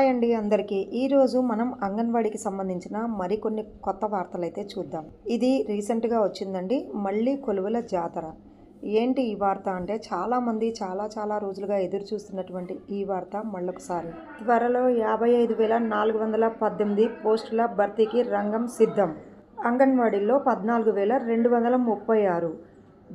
Hi అండి అందరికీ ఈరోజు మనం అంగన్వాడీకి సంబంధించిన మరికొన్ని కొత్త వార్తలు అయితే చూద్దాం. ఇది రీసెంట్గా వచ్చిందండి. మళ్ళీ కొలువుల జాతర. ఏంటి ఈ వార్త అంటే చాలామంది చాలా చాలా రోజులుగా ఎదురు చూస్తున్నటువంటి ఈ వార్త మళ్ళొకసారి. త్వరలో యాభై ఐదు వేల నాలుగు వందల పద్దెనిమిది పోస్టుల భర్తీకి రంగం సిద్ధం. అంగన్వాడీలో పద్నాలుగు వేల రెండు వందల ముప్పై ఆరు.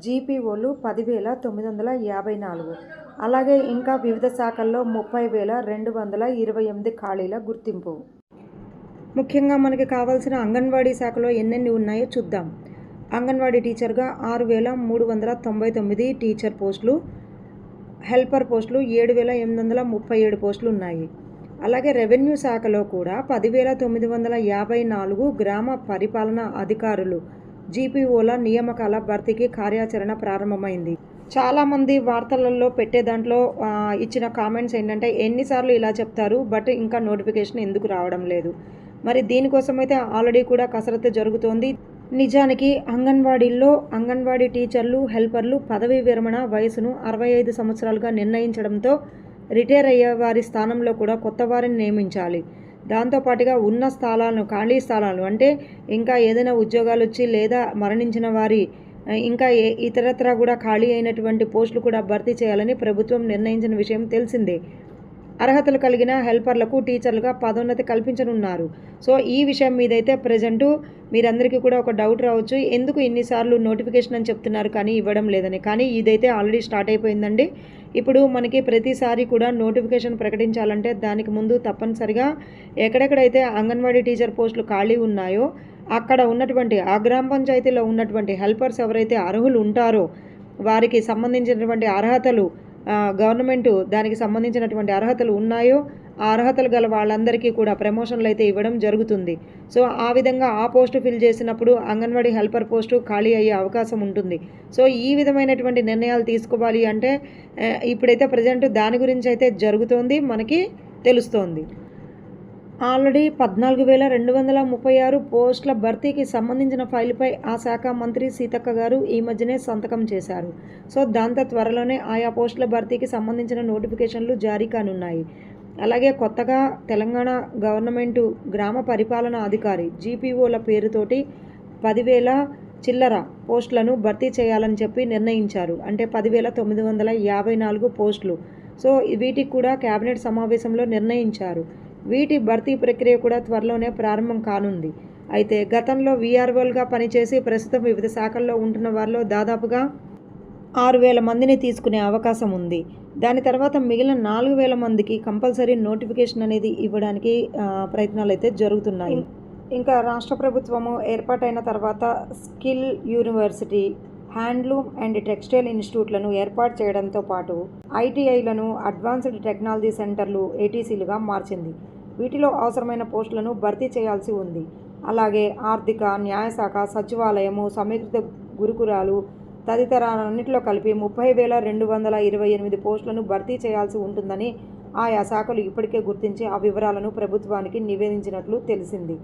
జీపీఓలు పదివేల తొమ్మిది వందల యాభై నాలుగు అలాగే ఇంకా వివిధ శాఖల్లో ముప్పై వేల రెండు వందల ఇరవై ఎనిమిది ఖాళీల గుర్తింపు. ముఖ్యంగా మనకి కావాల్సిన అంగన్వాడీ శాఖలో ఎన్నెన్ని ఉన్నాయో చూద్దాం. అంగన్వాడీ టీచర్గా ఆరు వేల మూడు వందల తొంభై తొమ్మిది టీచర్ పోస్టులు హెల్పర్ పోస్టులు ఏడు వేల ఎనిమిది వందల ముప్పై ఏడు పోస్టులు ఉన్నాయి. అలాగే రెవెన్యూ శాఖలో కూడా పదివేల తొమ్మిది వందల యాభై నాలుగు గ్రామ పరిపాలన అధికారులు జీపీఓల నియామకాల భర్తీకి కార్యాచరణ ప్రారంభమైంది. చాలామంది వార్తలలో పెట్టే దాంట్లో ఇచ్చిన కామెంట్స్ ఏంటంటే ఎన్నిసార్లు ఇలా చెప్తారు బట్ ఇంకా నోటిఫికేషన్ ఎందుకు రావడం లేదు. మరి దీనికోసం అయితే ఆల్రెడీ కూడా కసరత్తు జరుగుతోంది. నిజానికి అంగన్వాడీల్లో అంగన్వాడీ టీచర్లు హెల్పర్లు పదవీ విరమణ వయసును అరవై ఐదు సంవత్సరాలుగా నిర్ణయించడంతో రిటైర్ అయ్యే వారి స్థానంలో కూడా కొత్త వారిని నియమించాలి. దాంతోపాటుగా ఉన్న స్థలాలను ఖాళీ స్థలాలు అంటే ఇంకా ఏదైనా ఉద్యోగాలు వచ్చి లేదా మరణించిన వారి ఇంకా ఏ ఇతరత్రా కూడా ఖాళీ అయినటువంటి పోస్టులు కూడా భర్తీ చేయాలని ప్రభుత్వం నిర్ణయించిన విషయం తెలిసిందే. అర్హతలు కలిగిన హెల్పర్లకు టీచర్లుగా పదోన్నతి కల్పించనున్నారు. సో ఈ విషయం మీదైతే ప్రజెంటు మీరందరికీ కూడా ఒక డౌట్ రావచ్చు. ఎందుకు ఇన్నిసార్లు నోటిఫికేషన్ అని చెప్తున్నారు కానీ ఇవ్వడం లేదని. కానీ ఇదైతే ఆల్రెడీ స్టార్ట్ అయిపోయిందండి. ఇప్పుడు మనకి ప్రతిసారి కూడా నోటిఫికేషన్ ప్రకటించాలంటే దానికి ముందు తప్పనిసరిగా ఎక్కడెక్కడైతే అంగన్వాడీ టీచర్ పోస్టులు ఖాళీ ఉన్నాయో అక్కడ ఉన్నటువంటి ఆ గ్రామ పంచాయతీలో ఉన్నటువంటి హెల్పర్స్ ఎవరైతే అర్హులు ఉంటారో వారికి సంబంధించినటువంటి అర్హతలు గవర్నమెంటు గవర్నమెంట్ దానికి సంబంధించినటువంటి అర్హతలు ఉన్నాయో అర్హతలు గల వాళ్ళందరికీ కూడా ప్రమోషన్లు అయితే ఇవ్వడం జరుగుతుంది. సో ఆ విధంగా ఆ పోస్టు ఫిల్ చేసినప్పుడు అంగన్వాడీ హెల్పర్ పోస్టు ఖాళీ అయ్యే అవకాశం ఉంటుంది. సో ఈ విధమైనటువంటి నిర్ణయాలు తీసుకోవాలి అంటే ఇప్పుడైతే ప్రజెంట్ దాని గురించి అయితే జరుగుతోంది మనకి తెలుస్తోంది. ఆల్రెడీ పద్నాలుగు వేల రెండు వందల ముప్పై ఆరు పోస్టుల భర్తీకి సంబంధించిన ఫైల్పై ఆ శాఖ మంత్రి సీతక్క గారు ఈ మధ్యనే సంతకం చేశారు. సో దాంతో త్వరలోనే ఆయా పోస్టుల భర్తీకి సంబంధించిన నోటిఫికేషన్లు జారీ కానున్నాయి. అలాగే కొత్తగా తెలంగాణ గవర్నమెంటు గ్రామ పరిపాలన అధికారి జీపీఓల పేరుతోటి పదివేల చిల్లర పోస్టులను భర్తీ చేయాలని చెప్పి నిర్ణయించారు. అంటే పదివేల తొమ్మిది వందల యాభై నాలుగు పోస్టులు. సో వీటికి కూడా కేబినెట్ సమావేశంలో నిర్ణయించారు. వీటి భర్తీ ప్రక్రియ కూడా త్వరలోనే ప్రారంభం కానుంది. అయితే గతంలో వీఆర్ఓలుగా పనిచేసి ప్రస్తుతం వివిధ శాఖల్లో ఉంటున్న వారిలో దాదాపుగా ఆరు వేల మందిని తీసుకునే అవకాశం ఉంది. దాని తర్వాత మిగిలిన నాలుగు వేల మందికి కంపల్సరీ నోటిఫికేషన్ అనేది ఇవ్వడానికి ప్రయత్నాలు అయితే జరుగుతున్నాయి. ఇంకా రాష్ట్ర ప్రభుత్వము ఏర్పాటైన తర్వాత skill university handloom and textile ఇన్స్టిట్యూట్లను ఏర్పాటు చేయడంతో పాటు ఐటీఐలను అడ్వాన్స్డ్ టెక్నాలజీ సెంటర్లు ఏటీసీలుగా మార్చింది. వీటిలో అవసరమైన పోస్టులను భర్తీ చేయాల్సి ఉంది. అలాగే ఆర్థిక న్యాయశాఖ సచివాలయము సమీకృత గురుకురాలు తదితరాలన్నింటిలో కలిపి ముప్పై వేల రెండు వందల ఇరవై ఎనిమిది పోస్టులను భర్తీ చేయాల్సి ఉంటుందని ఆయా శాఖలు ఇప్పటికే గుర్తించి ఆ వివరాలను ప్రభుత్వానికి నివేదించినట్లు తెలిసింది.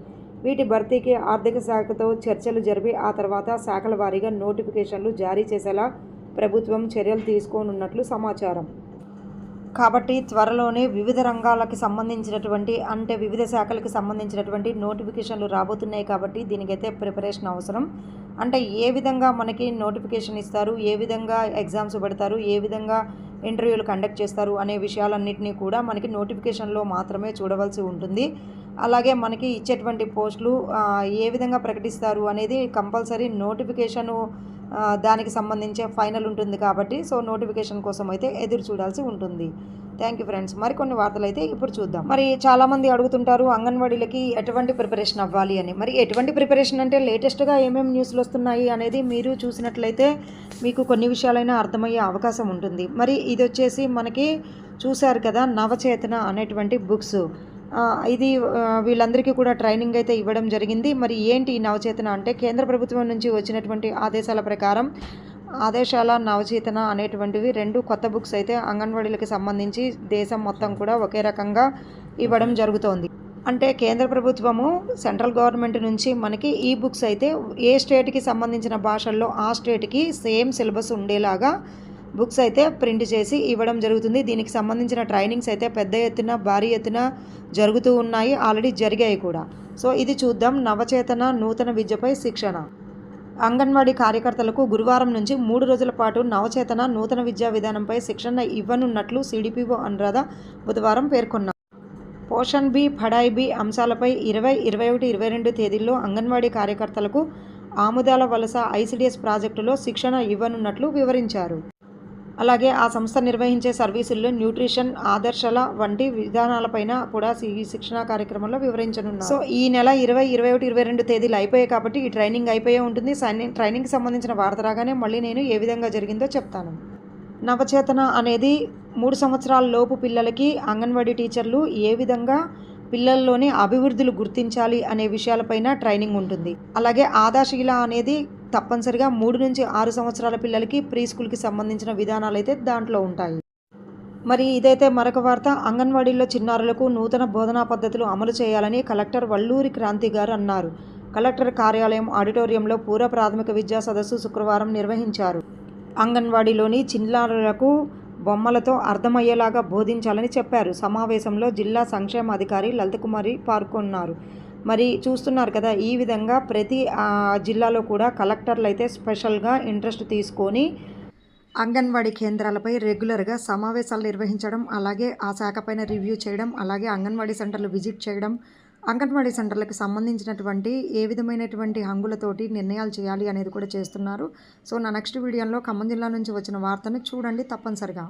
వీటి భర్తీకి ఆర్థిక శాఖతో చర్చలు జరిపి ఆ తర్వాత శాఖల వారీగా నోటిఫికేషన్లు జారీ చేసేలా ప్రభుత్వం చర్యలు తీసుకోనున్నట్లు సమాచారం. కాబట్టి త్వరలోనే వివిధ రంగాలకు సంబంధించినటువంటి అంటే వివిధ శాఖలకు సంబంధించినటువంటి నోటిఫికేషన్లు రాబోతున్నాయి కాబట్టి దీనికైతే ప్రిపరేషన్ అవసరం. అంటే ఏ విధంగా మనకి నోటిఫికేషన్ ఇస్తారు ఏ విధంగా ఎగ్జామ్స్ పెడతారు ఏ విధంగా ఇంటర్వ్యూలు కండక్ట్ చేస్తారు అనే విషయాలన్నింటినీ కూడా మనకి నోటిఫికేషన్లో మాత్రమే చూడవలసి ఉంటుంది. అలాగే మనకి ఇచ్చేటువంటి పోస్టులు ఏ విధంగా ప్రకటిస్తారు అనేది కంపల్సరీ నోటిఫికేషను దానికి సంబంధించే ఫైనల్ ఉంటుంది కాబట్టి సో నోటిఫికేషన్ కోసం అయితే ఎదురు చూడాల్సి ఉంటుంది. థ్యాంక్ యూ ఫ్రెండ్స్ మరికొన్ని వార్తలు అయితే ఇప్పుడు చూద్దాం. మరి చాలామంది అడుగుతుంటారు అంగన్వాడీలకి ఎటువంటి ప్రిపరేషన్ అవ్వాలి అని. మరి ఎటువంటి ప్రిపరేషన్ అంటే లేటెస్ట్గా ఏమేమి న్యూస్లు వస్తున్నాయి అనేది మీరు చూసినట్లయితే మీకు కొన్ని విషయాలైనా అర్థమయ్యే అవకాశం ఉంటుంది. మరి ఇది వచ్చేసి మనకి చూశారు కదా నవచేతన అనేటువంటి బుక్స్. ఇది వీళ్ళందరికీ కూడా ట్రైనింగ్ అయితే ఇవ్వడం జరిగింది. మరి ఏంటి ఈ నవచేతన అంటే కేంద్ర ప్రభుత్వం నుంచి వచ్చినటువంటి ఆదేశాల ప్రకారం ఆదేశాల నవచేతన అనేటువంటివి రెండు కొత్త బుక్స్ అయితే అంగన్వాడీలకు సంబంధించి దేశం మొత్తం కూడా ఒకే రకంగా ఇవ్వడం జరుగుతోంది. అంటే కేంద్ర ప్రభుత్వము సెంట్రల్ గవర్నమెంట్ నుంచి మనకి ఈ బుక్స్ అయితే ఏ స్టేట్కి సంబంధించిన భాషల్లో ఆ స్టేట్కి సేమ్ సిలబస్ ఉండేలాగా బుక్స్ అయితే ప్రింట్ చేసి ఇవ్వడం జరుగుతుంది. దీనికి సంబంధించిన ట్రైనింగ్స్ అయితే పెద్ద ఎత్తున భారీ ఎత్తున జరుగుతూ ఉన్నాయి. ఆల్రెడీ జరిగాయి కూడా. సో ఇది చూద్దాం. నవచేతన నూతన విద్యపై శిక్షణ. అంగన్వాడీ కార్యకర్తలకు గురువారం నుంచి మూడు రోజుల పాటు నవచేతన నూతన విద్యా విధానంపై శిక్షణ ఇవ్వనున్నట్లు సిడిపిఓ అనురాధ బుధవారం పేర్కొన్నారు. పోషణ్ బి పడాయి బి అంశాలపై ఇరవై ఇరవై ఒకటి ఇరవై రెండు తేదీల్లో అంగన్వాడీ కార్యకర్తలకు ఆముదాల వలస ఐసిడిఎస్ ప్రాజెక్టులో శిక్షణ ఇవ్వనున్నట్లు వివరించారు. అలాగే ఆ సంస్థ నిర్వహించే సర్వీసుల్లో న్యూట్రిషన్ ఆదర్శాల వంటి విధానాలపైన కూడా ఈ శిక్షణా కార్యక్రమంలో వివరించనున్నారు. సో ఈ నెల ఇరవై ఇరవై ఒకటి ఇరవై రెండు తేదీలు అయిపోయాయి కాబట్టి ఈ ట్రైనింగ్ అయిపోయే ఉంటుంది. ట్రైనింగ్కి సంబంధించిన వార్త రాగానే మళ్ళీ నేను ఏ విధంగా జరిగిందో చెప్తాను. నవచేతన అనేది మూడు సంవత్సరాల లోపు పిల్లలకి అంగన్వాడీ టీచర్లు ఏ విధంగా పిల్లల్లోని అభివృద్ధులు గుర్తించాలి అనే విషయాలపైన ట్రైనింగ్ ఉంటుంది. అలాగే ఆదాశీల అనేది తప్పనిసరిగా మూడు నుంచి ఆరు సంవత్సరాల పిల్లలకి ప్రీ స్కూల్కి సంబంధించిన విధానాలు అయితే దాంట్లో ఉంటాయి. మరి ఇదైతే మరొక వార్త. అంగన్వాడీల్లో చిన్నారులకు నూతన బోధనా పద్ధతులు అమలు చేయాలని కలెక్టర్ వల్లూరి క్రాంతి గారు అన్నారు. కలెక్టర్ కార్యాలయం ఆడిటోరియంలో పూర్వ ప్రాథమిక విద్యా సదస్సు శుక్రవారం నిర్వహించారు. అంగన్వాడీలోని చిన్నారులకు బొమ్మలతో అర్థమయ్యేలాగా బోధించాలని చెప్పారు. సమావేశంలో జిల్లా సంక్షేమ అధికారి లలితకుమారి పాల్గొన్నారు మరి చూస్తున్నారు కదా ఈ విధంగా ప్రతి జిల్లాలో కూడా కలెక్టర్లు అయితే స్పెషల్గా ఇంట్రెస్ట్ తీసుకొని అంగన్వాడీ కేంద్రాలపై రెగ్యులర్గా సమావేశాలు నిర్వహించడం అలాగే ఆ శాఖ పైన రివ్యూ చేయడం అలాగే అంగన్వాడీ సెంటర్లు విజిట్ చేయడం అంగన్వాడీ సెంటర్లకు సంబంధించినటువంటి ఏ విధమైనటువంటి హంగులతోటి నిర్ణయాలు చేయాలి అనేది కూడా చేస్తున్నారు. సో నా నెక్స్ట్ వీడియోలో ఖమ్మం జిల్లా నుంచి వచ్చిన వార్తను చూడండి తప్పనిసరిగా.